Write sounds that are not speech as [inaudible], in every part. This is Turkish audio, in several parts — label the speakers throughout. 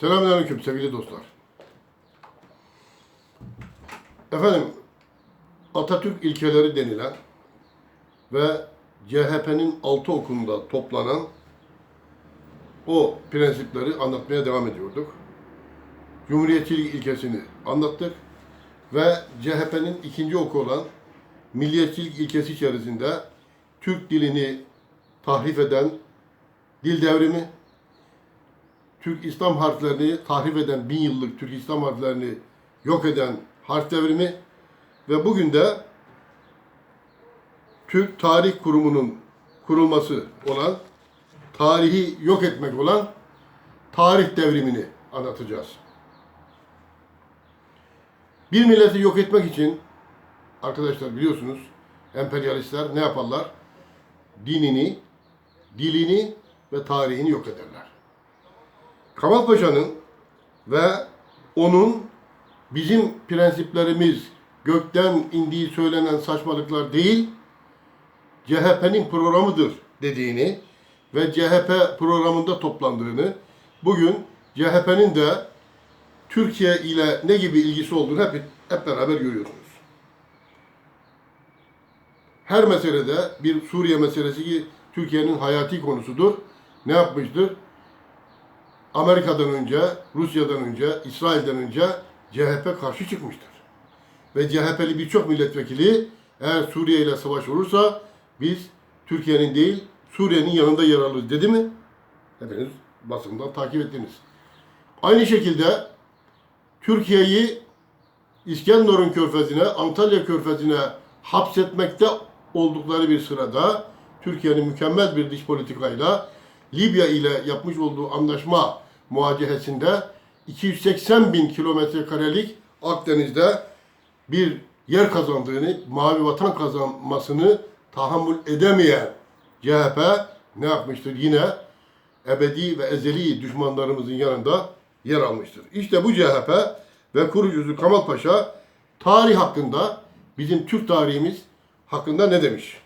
Speaker 1: Selamünaleyküm sevgili dostlar. Efendim, Atatürk ilkeleri denilen ve CHP'nin altı okulunda toplanan o prensipleri anlatmaya devam ediyorduk. Cumhuriyetçilik ilkesini anlattık ve CHP'nin ikinci oku olan milliyetçilik ilkesi içerisinde Türk dilini tahrif eden dil devrimi, Türk İslam harflerini tahrif eden, bin yıllık Türk İslam harflerini yok eden harf devrimi ve bugün de Türk Tarih Kurumu'nun kurulması olan, tarihi yok etmek olan tarih devrimini anlatacağız. Bir milleti yok etmek için arkadaşlar biliyorsunuz emperyalistler ne yaparlar? Dinini, dilini ve tarihini yok ederler. Kamal Paşa'nın ve onun bizim prensiplerimiz gökten indiği söylenen saçmalıklar değil, CHP'nin programıdır dediğini ve CHP programında toplandığını, bugün CHP'nin de Türkiye ile ne gibi ilgisi olduğunu hep, hep beraber görüyorsunuz. Her meselede bir Suriye meselesi ki Türkiye'nin hayati konusudur. Ne yapmıştır? Amerika'dan önce, Rusya'dan önce, İsrail'den önce CHP karşı çıkmıştır. Ve CHP'li birçok milletvekili eğer Suriye ile savaş olursa biz Türkiye'nin değil Suriye'nin yanında yer alırız dedi mi? Hepiniz basından takip ettiniz. Aynı şekilde Türkiye'yi İskenderun körfezine, Antalya körfezine hapsetmekte oldukları bir sırada Türkiye'nin mükemmel bir dış politikayla Libya ile yapmış olduğu anlaşma muhacehesinde 280 bin kilometre karelik Akdeniz'de bir yer kazandığını, mavi vatan kazanmasını tahammül edemeyen CHP ne yapmıştır? Yine ebedi ve ezeli düşmanlarımızın yanında yer almıştır. İşte bu CHP ve kurucusu Kemal Paşa tarih hakkında bizim Türk tarihimiz hakkında ne demiş?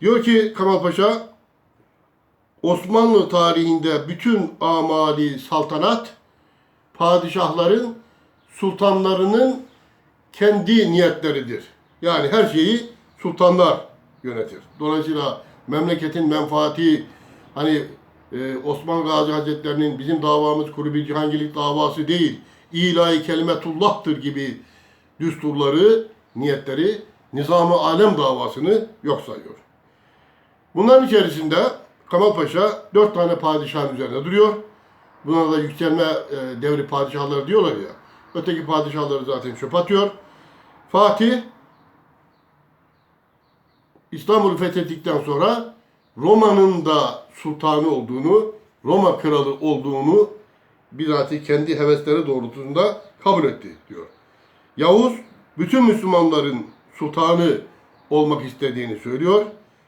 Speaker 1: Diyor ki Kemal Paşa Osmanlı tarihinde bütün amali saltanat padişahların sultanlarının kendi niyetleridir. Yani her şeyi sultanlar yönetir. Dolayısıyla memleketin menfaati hani e, Osman Gazi Hazretleri'nin bizim davamız kuru bir cihangirlik davası değil, ilahi kelimetullah'tır gibi düsturları, niyetleri nizam-ı alem davasını yok sayıyor. Bunların içerisinde Kemal Paşa dört tane padişahın üzerinde duruyor. Buna da yükselme e, devri padişahları diyorlar ya. Öteki padişahları zaten çöp atıyor. Fatih İstanbul'u fethettikten sonra Roma'nın da sultanı olduğunu, Roma kralı olduğunu bizatihi kendi hevesleri doğrultusunda kabul etti diyor. Yavuz bütün Müslümanların sultanı olmak istediğini söylüyor.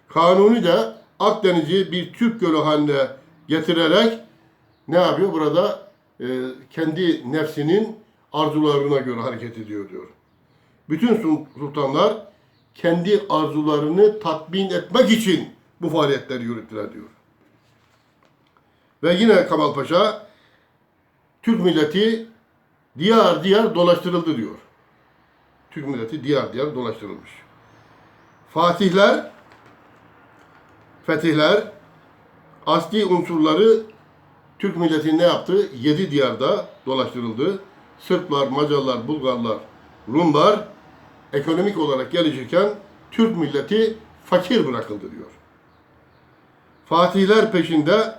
Speaker 1: Kanuni de Akdeniz'i bir Türk gölü haline getirerek ne yapıyor? Burada e, kendi nefsinin arzularına göre hareket ediyor diyor. Bütün sul- sultanlar kendi arzularını tatmin etmek için bu faaliyetleri yürüttüler diyor. Ve yine Kemal Paşa Türk milleti diyar diyar dolaştırıldı diyor. Türk milleti diyar diyar dolaştırılmış. Fatihler, fetihler, asli unsurları Türk milleti ne yaptı? Yedi diyarda dolaştırıldı. Sırplar, Macarlar, Bulgarlar, Rumlar ekonomik olarak gelişirken Türk milleti fakir bırakıldı diyor. Fatihler peşinde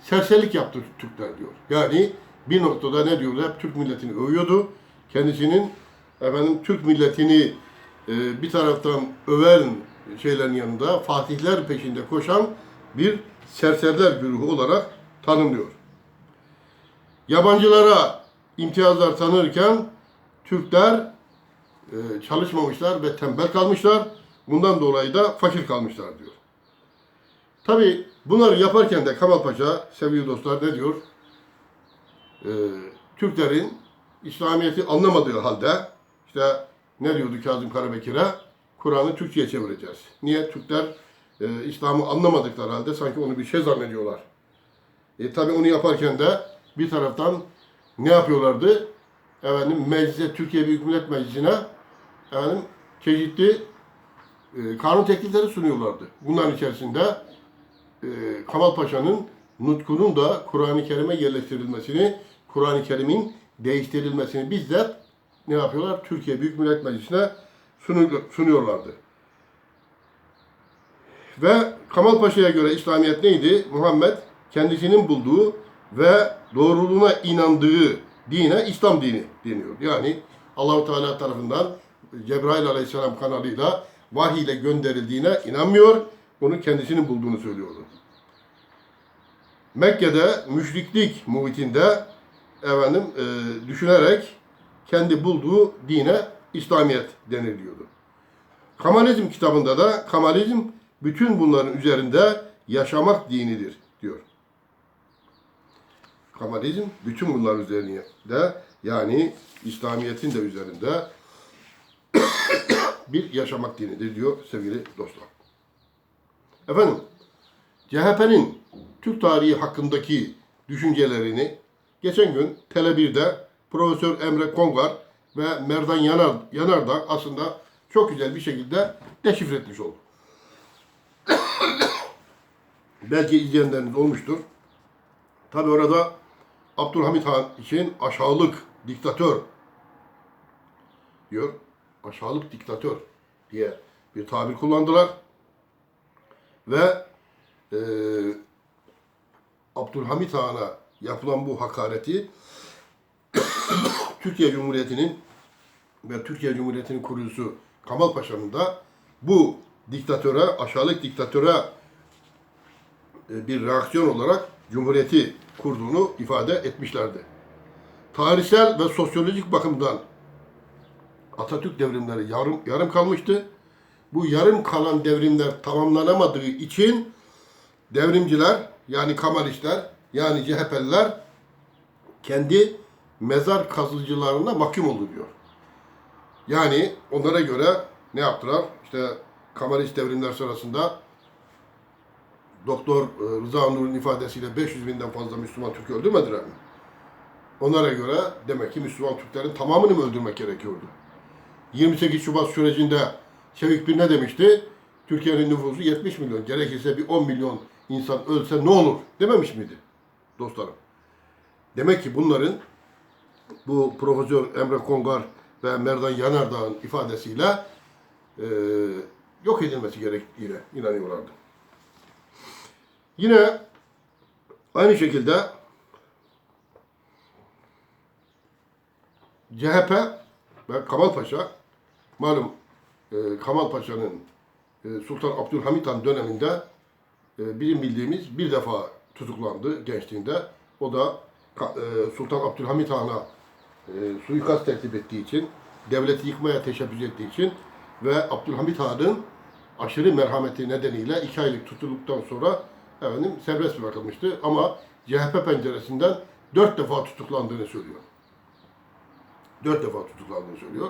Speaker 1: serserilik yaptı Türkler diyor. Yani bir noktada ne diyordu? Hep Türk milletini övüyordu. Kendisinin efendim Türk milletini e, bir taraftan öven şeylerin yanında Fatihler peşinde koşan bir serseriler güruhu olarak tanımlıyor. Yabancılara imtiyazlar tanırken Türkler e, çalışmamışlar ve tembel kalmışlar. Bundan dolayı da fakir kalmışlar diyor. Tabi bunları yaparken de Kemal Paşa sevgili dostlar ne diyor? Ee, Türklerin İslamiyet'i anlamadığı halde işte ne diyordu Kazım Karabekir'e? Kur'an'ı Türkçe'ye çevireceğiz. Niye? Türkler e, İslam'ı anlamadıkları halde sanki onu bir şey zannediyorlar. E, tabi onu yaparken de bir taraftan ne yapıyorlardı? Efendim meclise, Türkiye Büyük Millet Meclisi'ne efendim çeşitli e, kanun teklifleri sunuyorlardı. Bunların içerisinde e, Kamal Paşa'nın nutkunun da Kur'an-ı Kerim'e yerleştirilmesini, Kur'an-ı Kerim'in değiştirilmesini bizzat ne yapıyorlar? Türkiye Büyük Millet Meclisi'ne sunuyorlardı. Ve Kamal Paşa'ya göre İslamiyet neydi? Muhammed kendisinin bulduğu ve doğruluğuna inandığı dine İslam dini deniyor. Yani Allahu Teala tarafından Cebrail Aleyhisselam kanalıyla vahiy ile gönderildiğine inanmıyor. Bunu kendisinin bulduğunu söylüyordu. Mekke'de müşriklik muhitinde efendim e, düşünerek kendi bulduğu dine İslamiyet deniliyordu. Kamalizm kitabında da Kamalizm bütün bunların üzerinde yaşamak dinidir diyor. Kamalizm bütün bunların üzerinde yani İslamiyet'in de üzerinde [coughs] bir yaşamak dinidir diyor sevgili dostlar. Efendim CHP'nin Türk tarihi hakkındaki düşüncelerini geçen gün Tele1'de Profesör Emre Kongar ve Merdan Yanar, Yanardağ aslında çok güzel bir şekilde deşifre etmiş oldu. [coughs] Belki izleyenleriniz olmuştur. Tabi orada Abdülhamit Han için aşağılık diktatör diyor. Aşağılık diktatör diye bir tabir kullandılar. Ve e, Abdülhamit Han'a yapılan bu hakareti Türkiye Cumhuriyeti'nin ve Türkiye Cumhuriyeti'nin kurucusu Kamal Paşa'nın da bu diktatöre, aşağılık diktatöre e, bir reaksiyon olarak Cumhuriyeti kurduğunu ifade etmişlerdi. Tarihsel ve sosyolojik bakımdan Atatürk devrimleri yarım, yarım kalmıştı. Bu yarım kalan devrimler tamamlanamadığı için devrimciler yani Kemalistler yani CHP'liler kendi mezar kazıcılarına mahkum oldu diyor. Yani onlara göre ne yaptılar? İşte Kemalist devrimler sırasında Doktor e, Rıza Nur'un ifadesiyle 500 binden fazla Müslüman Türk öldürmediler mi? Onlara göre demek ki Müslüman Türklerin tamamını mı öldürmek gerekiyordu? 28 Şubat sürecinde Şevik Bir ne demişti? Türkiye'nin nüfusu 70 milyon. Gerekirse bir 10 milyon insan ölse ne olur dememiş miydi dostlarım? Demek ki bunların bu Profesör Emre Kongar ve Merdan Yanardağ'ın ifadesiyle e, yok edilmesi gerektiğine inanıyorlardı. Yine aynı şekilde CHP ve Kamal Paşa malum e, Kamal Paşa'nın e, Sultan Abdülhamit Han döneminde e, bizim bildiğimiz bir defa tutuklandı gençliğinde. O da e, Sultan Abdülhamit Han'a e, suikast tertip ettiği için, devleti yıkmaya teşebbüs ettiği için ve Abdülhamit Han'ın aşırı merhameti nedeniyle iki aylık tutulduktan sonra efendim serbest bırakılmıştı. Ama CHP penceresinden dört defa tutuklandığını söylüyor. Dört defa tutuklandığını söylüyor.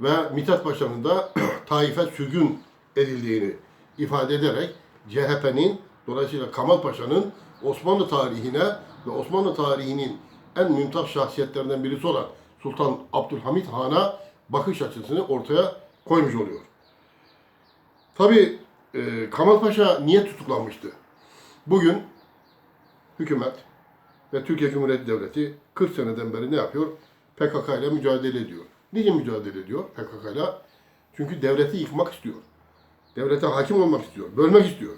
Speaker 1: Ve Mithat Paşa'nın da [clears throat] Taif'e sürgün edildiğini ifade ederek CHP'nin dolayısıyla Kamal Paşa'nın Osmanlı tarihine ve Osmanlı tarihinin en mümtaz şahsiyetlerinden birisi olan Sultan Abdülhamit Han'a bakış açısını ortaya koymuş oluyor. Tabi e, Kamal Paşa niye tutuklanmıştı? Bugün hükümet ve Türkiye Cumhuriyeti Devleti 40 seneden beri ne yapıyor? PKK ile mücadele ediyor. Niçin mücadele ediyor PKK ile? Çünkü devleti yıkmak istiyor. Devlete hakim olmak istiyor. Bölmek istiyor.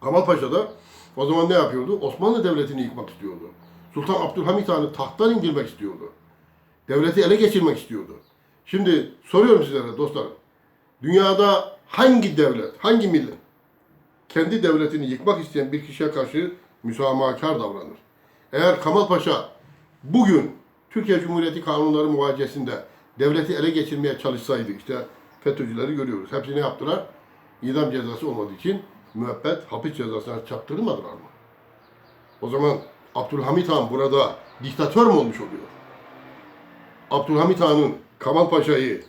Speaker 1: Kamal Paşa da o zaman ne yapıyordu? Osmanlı Devleti'ni yıkmak istiyordu. Sultan Abdülhamit Han'ı tahttan indirmek istiyordu. Devleti ele geçirmek istiyordu. Şimdi soruyorum sizlere dostlarım. Dünyada hangi devlet, hangi millet kendi devletini yıkmak isteyen bir kişiye karşı müsamahakar davranır? Eğer Kamal Paşa bugün Türkiye Cumhuriyeti kanunları muvacesinde devleti ele geçirmeye çalışsaydı işte FETÖ'cüleri görüyoruz. Hepsi ne yaptılar? İdam cezası olmadığı için müebbet hapis cezasına çarptırmadılar mı? O zaman Abdülhamit Han burada diktatör mü olmuş oluyor? Abdülhamit Han'ın Kamal Paşa'yı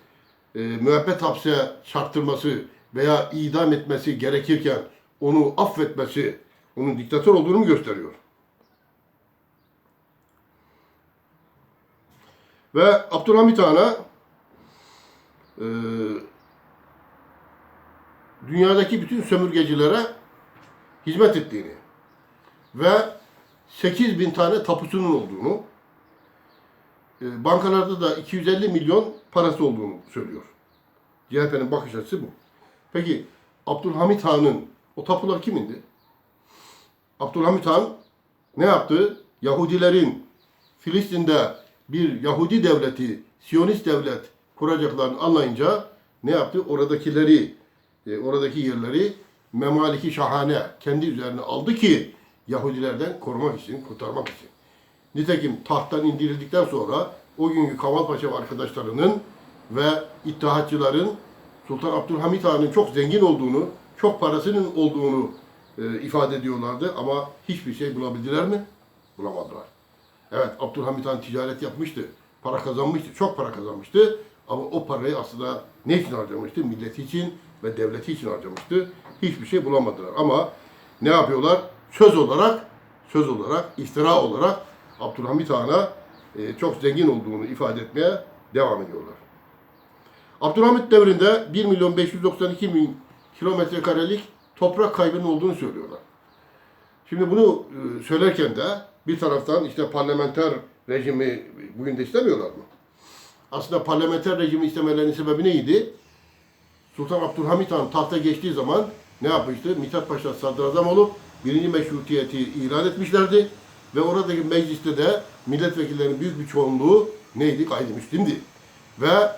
Speaker 1: e, müebbet hapse çarptırması veya idam etmesi gerekirken onu affetmesi onun diktatör olduğunu mu gösteriyor? Ve Abdülhamit Han'a e, dünyadaki bütün sömürgecilere hizmet ettiğini ve 8 bin tane tapusunun olduğunu, e, bankalarda da 250 milyon parası olduğunu söylüyor. CHP'nin bakış açısı bu. Peki Abdülhamit Han'ın o tapular kimindi? Abdülhamit Han ne yaptı? Yahudilerin Filistin'de bir Yahudi devleti, Siyonist devlet kuracaklarını anlayınca ne yaptı? Oradakileri, e, oradaki yerleri memaliki şahane kendi üzerine aldı ki Yahudilerden korumak için, kurtarmak için. Nitekim tahttan indirildikten sonra o günkü Kamal Paşa ve arkadaşlarının ve İttihatçıların Sultan Abdülhamit Han'ın çok zengin olduğunu, çok parasının olduğunu e, ifade ediyorlardı ama hiçbir şey bulabildiler mi? Bulamadılar. Evet Abdülhamit Han ticaret yapmıştı. Para kazanmıştı. Çok para kazanmıştı. Ama o parayı aslında ne için harcamıştı? Milleti için ve devleti için harcamıştı. Hiçbir şey bulamadılar. Ama ne yapıyorlar? Söz olarak, söz olarak, iftira olarak Abdülhamit Han'a e, çok zengin olduğunu ifade etmeye devam ediyorlar. Abdülhamit devrinde 1 milyon 592 bin kilometre karelik toprak kaybının olduğunu söylüyorlar. Şimdi bunu e, söylerken de bir taraftan işte parlamenter rejimi bugün de istemiyorlar mı? Aslında parlamenter rejimi istemelerinin sebebi neydi? Sultan Abdülhamit Han tahta geçtiği zaman ne yapmıştı? Mithat Paşa sadrazam olup birinci meşrutiyeti ilan etmişlerdi. Ve oradaki mecliste de milletvekillerinin büyük bir çoğunluğu neydi? Gayrimüslimdi. Ve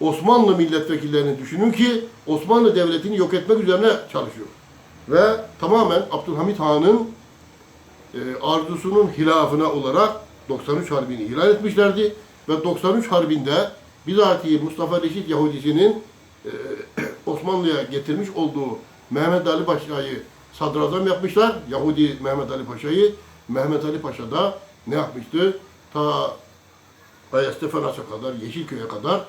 Speaker 1: Osmanlı milletvekillerini düşünün ki Osmanlı Devleti'ni yok etmek üzerine çalışıyor. Ve tamamen Abdülhamit Han'ın e, arzusunun hilafına olarak 93 Harbi'ni ilan etmişlerdi. Ve 93 Harbi'nde bizatihi Mustafa Reşit Yahudisi'nin e, [clears throat] Osmanlı'ya getirmiş olduğu Mehmet Ali Paşa'yı sadrazam yapmışlar. Yahudi Mehmet Ali Paşa'yı. Mehmet Ali Paşa da ne yapmıştı? Ta Ayastefenas'a kadar, Yeşilköy'e kadar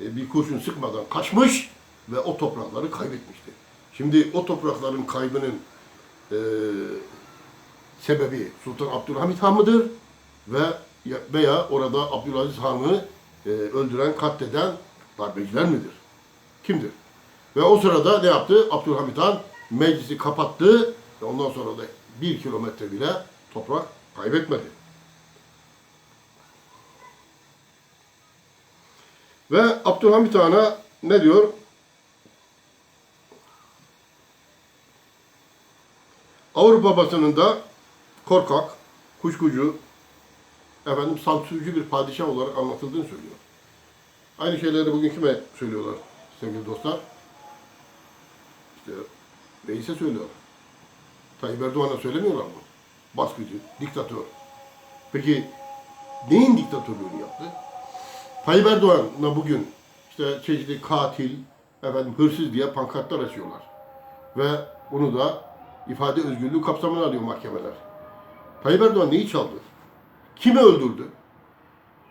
Speaker 1: e, bir kurşun sıkmadan kaçmış ve o toprakları kaybetmişti. Şimdi o toprakların kaybının e, sebebi Sultan Abdülhamit Han mıdır? Ve veya orada Abdülaziz Han'ı e, öldüren, katleden darbeciler midir? Kimdir? Ve o sırada ne yaptı? Abdülhamit Han meclisi kapattı ve ondan sonra da bir kilometre bile toprak kaybetmedi. Ve Abdülhamit Han'a ne diyor? Avrupa basınında korkak, kuşkucu, efendim sansürcü bir padişah olarak anlatıldığını söylüyor. Aynı şeyleri bugün kime söylüyorlar sevgili dostlar? İşte reise söylüyorlar. Tayyip Erdoğan'a söylemiyorlar mı? Baskıcı, diktatör. Peki neyin diktatörlüğünü yaptı? Tayyip Erdoğan'la bugün işte çeşitli katil, efendim hırsız diye pankartlar açıyorlar. Ve bunu da ifade özgürlüğü kapsamına alıyor mahkemeler. Tayyip Erdoğan neyi çaldı? Kimi öldürdü?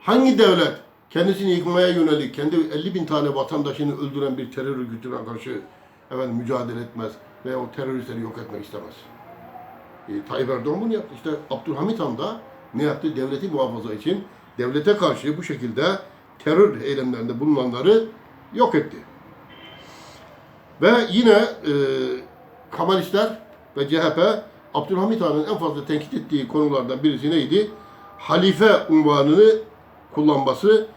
Speaker 1: Hangi devlet kendisini yıkmaya yönelik kendi 50 bin tane vatandaşını öldüren bir terör örgütüne karşı efendim, mücadele etmez ve o teröristleri yok etmek istemez? E, Tayyip Erdoğan bunu yaptı. İşte Abdülhamit Han da ne yaptı? Devleti muhafaza için devlete karşı bu şekilde terör eylemlerinde bulunanları yok etti. Ve yine e, Kemalistler ve CHP Abdülhamit Han'ın en fazla tenkit ettiği konulardan birisi neydi? Halife unvanını kullanması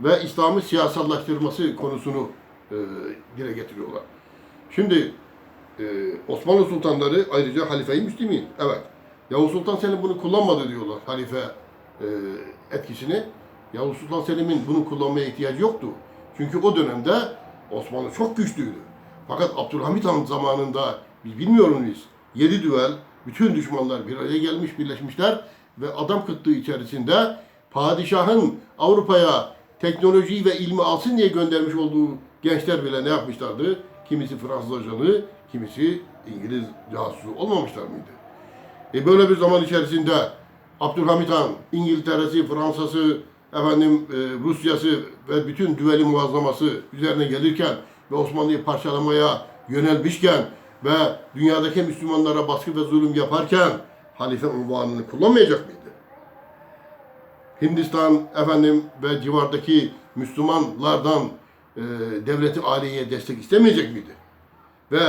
Speaker 1: ve İslam'ı siyasallaştırması konusunu e, dile getiriyorlar. Şimdi e, Osmanlı sultanları ayrıca halife-i Müslümin. Evet. Yavuz Sultan Selim bunu kullanmadı diyorlar halife e, etkisini. Yavuz Sultan Selim'in bunu kullanmaya ihtiyacı yoktu. Çünkü o dönemde Osmanlı çok güçlüydü. Fakat Abdülhamit Han zamanında biz bilmiyor muyuz? Yedi düvel, bütün düşmanlar bir araya gelmiş, birleşmişler ve adam kıtlığı içerisinde padişahın Avrupa'ya teknolojiyi ve ilmi alsın diye göndermiş olduğu gençler bile ne yapmışlardı? Kimisi Fransız ajanı, kimisi İngiliz casusu olmamışlar mıydı? E böyle bir zaman içerisinde Abdülhamit Han, İngiltere'si, Fransa'sı, efendim e, Rusya'sı ve bütün düveli muazzaması üzerine gelirken ve Osmanlı'yı parçalamaya yönelmişken ve dünyadaki Müslümanlara baskı ve zulüm yaparken halife unvanını kullanmayacak mıydı? Hindistan efendim ve civardaki Müslümanlardan e, devleti aliyeye destek istemeyecek miydi? Ve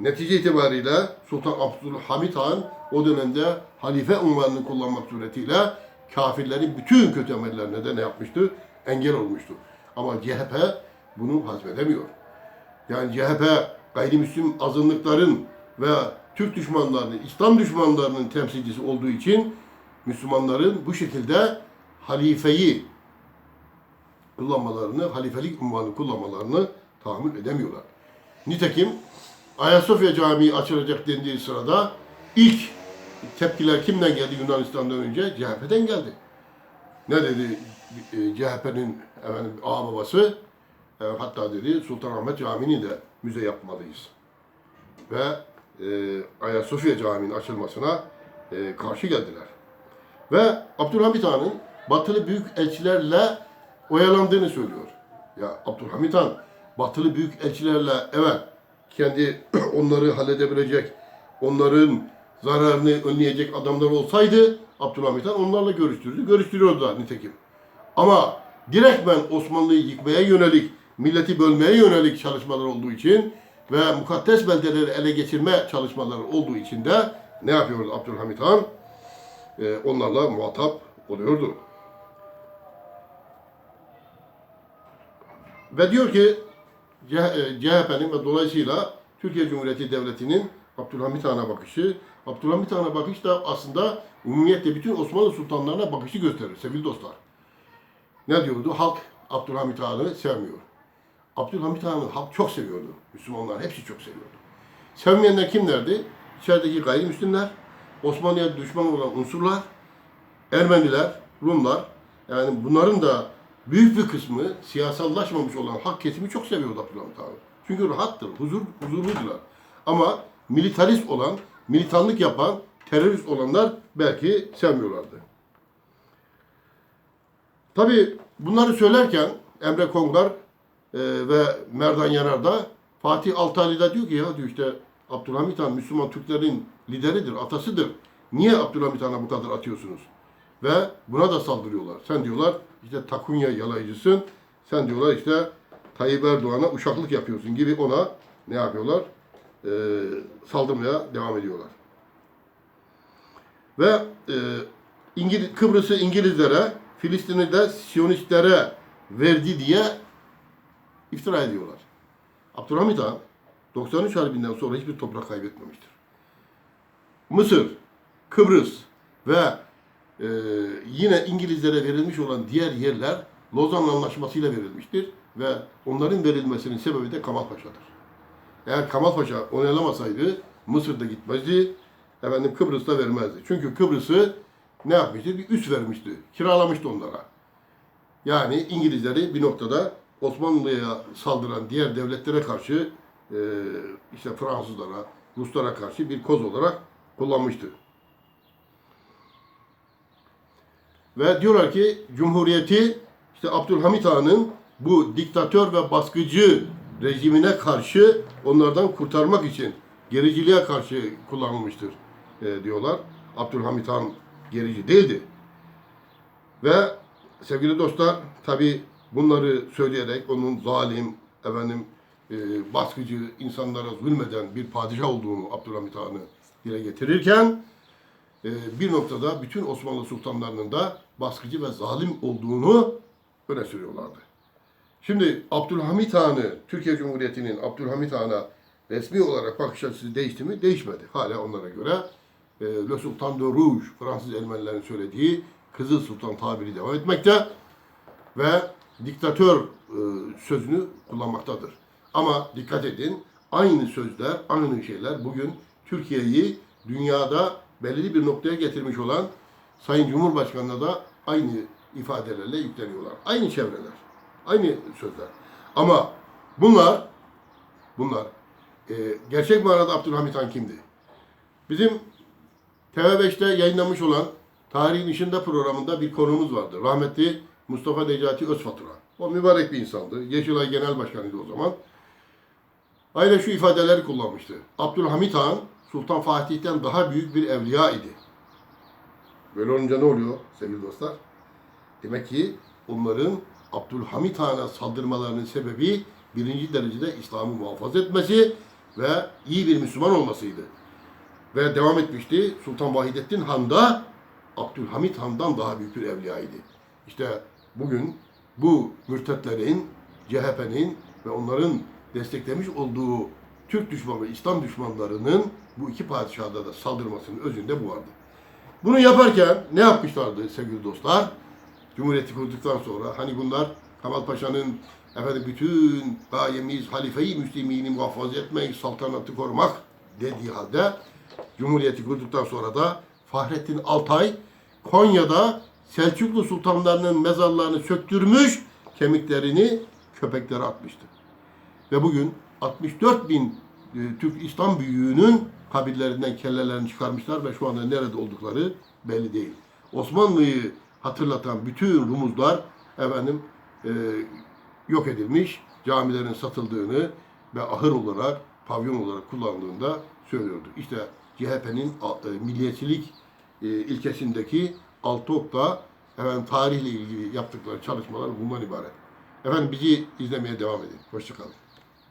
Speaker 1: netice itibariyle Sultan Abdülhamit Han o dönemde halife unvanını kullanmak suretiyle kafirlerin bütün kötü emellerine de ne yapmıştı? Engel olmuştu. Ama CHP bunu hazmedemiyor. Yani CHP gayrimüslim azınlıkların ve Türk düşmanlarının, İslam düşmanlarının temsilcisi olduğu için Müslümanların bu şekilde halifeyi kullanmalarını, halifelik unvanı kullanmalarını tahammül edemiyorlar. Nitekim Ayasofya Camii açılacak dendiği sırada ilk tepkiler kimden geldi Yunanistan'dan önce? CHP'den geldi. Ne dedi e, CHP'nin efendim ağ babası? E, hatta dedi Sultanahmet Camii'ni de müze yapmalıyız. Ve e, Ayasofya Camii'nin açılmasına e, karşı geldiler. Ve Abdülhamit Han'ın batılı büyük elçilerle oyalandığını söylüyor. Ya Abdülhamit Han batılı büyük elçilerle evet kendi [clears throat] onları halledebilecek, onların zararını önleyecek adamlar olsaydı Abdülhamit Han onlarla görüştürdü. Görüştürüyordu da nitekim. Ama direktmen Osmanlı'yı yıkmaya yönelik, milleti bölmeye yönelik çalışmalar olduğu için ve mukaddes beldeleri ele geçirme çalışmaları olduğu için de ne yapıyordu Abdülhamit Han? Ee, onlarla muhatap oluyordu. Ve diyor ki CHP'nin ve dolayısıyla Türkiye Cumhuriyeti Devleti'nin Abdülhamit Han'a bakışı, Abdülhamit Han'a bakış da aslında umumiyetle bütün Osmanlı sultanlarına bakışı gösterir sevgili dostlar. Ne diyordu? Halk Abdülhamit Han'ı sevmiyor. Abdülhamit Han'ı halk çok seviyordu. Müslümanlar hepsi çok seviyordu. Sevmeyenler kimlerdi? İçerideki gayrimüslimler, Osmanlı'ya düşman olan unsurlar, Ermeniler, Rumlar. Yani bunların da büyük bir kısmı siyasallaşmamış olan halk kesimi çok seviyordu Abdülhamit Han'ı. Çünkü rahattır, huzur, huzurluydular. Ama militarist olan, militanlık yapan, terörist olanlar belki sevmiyorlardı. Tabi bunları söylerken Emre Kongar e, ve Merdan Yanar da Fatih Altaylı da diyor ki ya diyor işte Abdülhamit Han Müslüman Türklerin lideridir, atasıdır. Niye Abdülhamit Han'a bu kadar atıyorsunuz? Ve buna da saldırıyorlar. Sen diyorlar işte takunya yalayıcısın. Sen diyorlar işte Tayyip Erdoğan'a uşaklık yapıyorsun gibi ona ne yapıyorlar? Ee, saldırmaya devam ediyorlar. Ve e, İngiliz, Kıbrıs'ı İngilizlere, Filistin'i de Siyonistlere verdi diye iftira ediyorlar. Abdülhamit Han 93 Harbi'nden sonra hiçbir toprak kaybetmemiştir. Mısır, Kıbrıs ve e, yine İngilizlere verilmiş olan diğer yerler Lozan Anlaşması'yla verilmiştir ve onların verilmesinin sebebi de Kamal Paşa'dır. Eğer Kamal Paşa onaylamasaydı Mısır'da gitmezdi, efendim Kıbrıs'ta vermezdi. Çünkü Kıbrıs'ı ne yapmıştı? Bir üs vermişti, kiralamıştı onlara. Yani İngilizleri bir noktada Osmanlı'ya saldıran diğer devletlere karşı e, işte Fransızlara, Ruslara karşı bir koz olarak kullanmıştı. Ve diyorlar ki Cumhuriyeti işte Abdülhamit Han'ın bu diktatör ve baskıcı rejimine karşı onlardan kurtarmak için gericiliğe karşı kullanılmıştır e, diyorlar. Abdülhamit Han gerici değildi. Ve sevgili dostlar tabi bunları söyleyerek onun zalim, efendim e, baskıcı, insanlara zulmeden bir padişah olduğunu Abdülhamit Han'ı dile getirirken bir noktada bütün Osmanlı sultanlarının da baskıcı ve zalim olduğunu öne sürüyorlardı. Şimdi Abdülhamit Han'ı, Türkiye Cumhuriyeti'nin Abdülhamit Han'a resmi olarak bakış açısı değişti mi? Değişmedi. Hala onlara göre e, Le Sultan de Rouge, Fransız Ermenilerin söylediği Kızıl Sultan tabiri devam etmekte ve diktatör e, sözünü kullanmaktadır. Ama dikkat edin, aynı sözler, aynı şeyler bugün Türkiye'yi dünyada belirli bir noktaya getirmiş olan Sayın Cumhurbaşkanı'na da aynı ifadelerle yükleniyorlar. Aynı çevreler, aynı sözler. Ama bunlar, bunlar e, gerçek manada Abdülhamit Han kimdi? Bizim TV5'te yayınlanmış olan Tarihin İşinde programında bir konumuz vardı. Rahmetli Mustafa Necati Özfatura. O mübarek bir insandı. Yeşilay Genel Başkanıydı o zaman. Aynen şu ifadeleri kullanmıştı. Abdülhamit Han Sultan Fatih'ten daha büyük bir evliya idi. Böyle olunca ne oluyor sevgili dostlar? Demek ki onların Abdülhamit Han'a saldırmalarının sebebi birinci derecede İslam'ı muhafaza etmesi ve iyi bir Müslüman olmasıydı. Ve devam etmişti. Sultan Vahidettin Han da Abdülhamit Han'dan daha büyük bir evliyaydı. İşte bugün bu mürtetlerin, CHP'nin ve onların desteklemiş olduğu Türk düşmanı, İslam düşmanlarının bu iki padişahda da saldırmasının özünde bu vardı. Bunu yaparken ne yapmışlardı sevgili dostlar? Cumhuriyeti kurduktan sonra hani bunlar Kemal Paşa'nın efendim bütün gayemiz halifeyi müslimini muhafaza etmek, saltanatı korumak dediği halde Cumhuriyeti kurduktan sonra da Fahrettin Altay Konya'da Selçuklu sultanlarının mezarlarını söktürmüş, kemiklerini köpeklere atmıştı. Ve bugün 64 bin e, Türk İslam büyüğünün kabirlerinden kellelerini çıkarmışlar ve şu anda nerede oldukları belli değil. Osmanlı'yı hatırlatan bütün rumuzlar efendim e, yok edilmiş, camilerin satıldığını ve ahır olarak, pavyon olarak kullanıldığında söylüyordu. İşte CHP'nin e, milliyetçilik e, ilkesindeki altı okta efendim, tarihle ilgili yaptıkları çalışmalar bundan ibaret. Efendim bizi izlemeye devam edin. Hoşçakalın.